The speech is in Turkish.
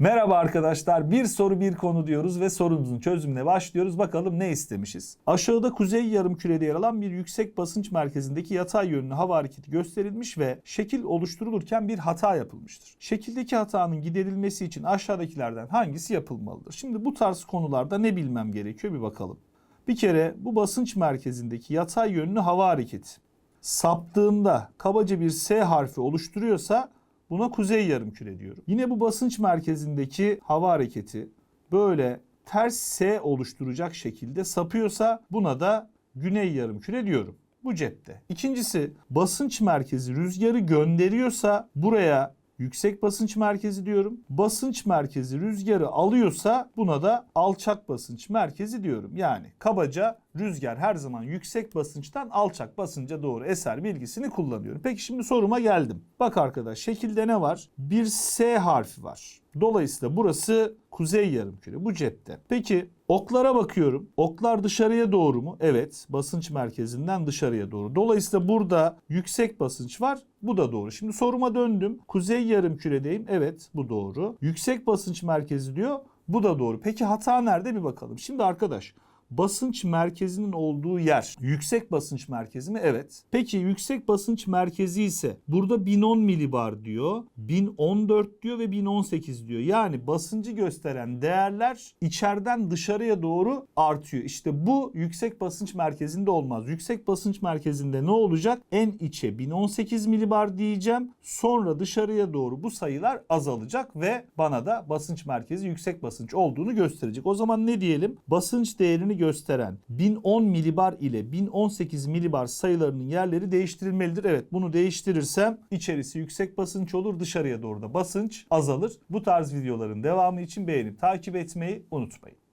Merhaba arkadaşlar. Bir soru bir konu diyoruz ve sorumuzun çözümüne başlıyoruz. Bakalım ne istemişiz? Aşağıda kuzey yarımkürede yer alan bir yüksek basınç merkezindeki yatay yönlü hava hareketi gösterilmiş ve şekil oluşturulurken bir hata yapılmıştır. Şekildeki hatanın giderilmesi için aşağıdakilerden hangisi yapılmalıdır? Şimdi bu tarz konularda ne bilmem gerekiyor bir bakalım. Bir kere bu basınç merkezindeki yatay yönlü hava hareketi saptığında kabaca bir S harfi oluşturuyorsa buna kuzey yarımküre diyorum. Yine bu basınç merkezindeki hava hareketi böyle ters S oluşturacak şekilde sapıyorsa buna da güney yarımküre diyorum. Bu cepte. İkincisi basınç merkezi rüzgarı gönderiyorsa buraya yüksek basınç merkezi diyorum. Basınç merkezi rüzgarı alıyorsa buna da alçak basınç merkezi diyorum. Yani kabaca rüzgar her zaman yüksek basınçtan alçak basınca doğru eser bilgisini kullanıyorum. Peki şimdi soruma geldim. Bak arkadaş şekilde ne var? Bir S harfi var. Dolayısıyla burası kuzey yarımküre bu cepte. Peki oklara bakıyorum. Oklar dışarıya doğru mu? Evet. Basınç merkezinden dışarıya doğru. Dolayısıyla burada yüksek basınç var. Bu da doğru. Şimdi soruma döndüm. Kuzey yarımküredeyim. Evet bu doğru. Yüksek basınç merkezi diyor. Bu da doğru. Peki hata nerede bir bakalım. Şimdi arkadaş basınç merkezinin olduğu yer yüksek basınç merkezi mi? Evet. Peki yüksek basınç merkezi ise burada 1010 milibar diyor, 1014 diyor ve 1018 diyor. Yani basıncı gösteren değerler içeriden dışarıya doğru artıyor. İşte bu yüksek basınç merkezinde olmaz. Yüksek basınç merkezinde ne olacak? En içe 1018 milibar diyeceğim. Sonra dışarıya doğru bu sayılar azalacak ve bana da basınç merkezi yüksek basınç olduğunu gösterecek. O zaman ne diyelim? Basınç değerini gösteren 1010 milibar ile 1018 milibar sayılarının yerleri değiştirilmelidir. Evet bunu değiştirirsem içerisi yüksek basınç olur dışarıya doğru da basınç azalır. Bu tarz videoların devamı için beğenip takip etmeyi unutmayın.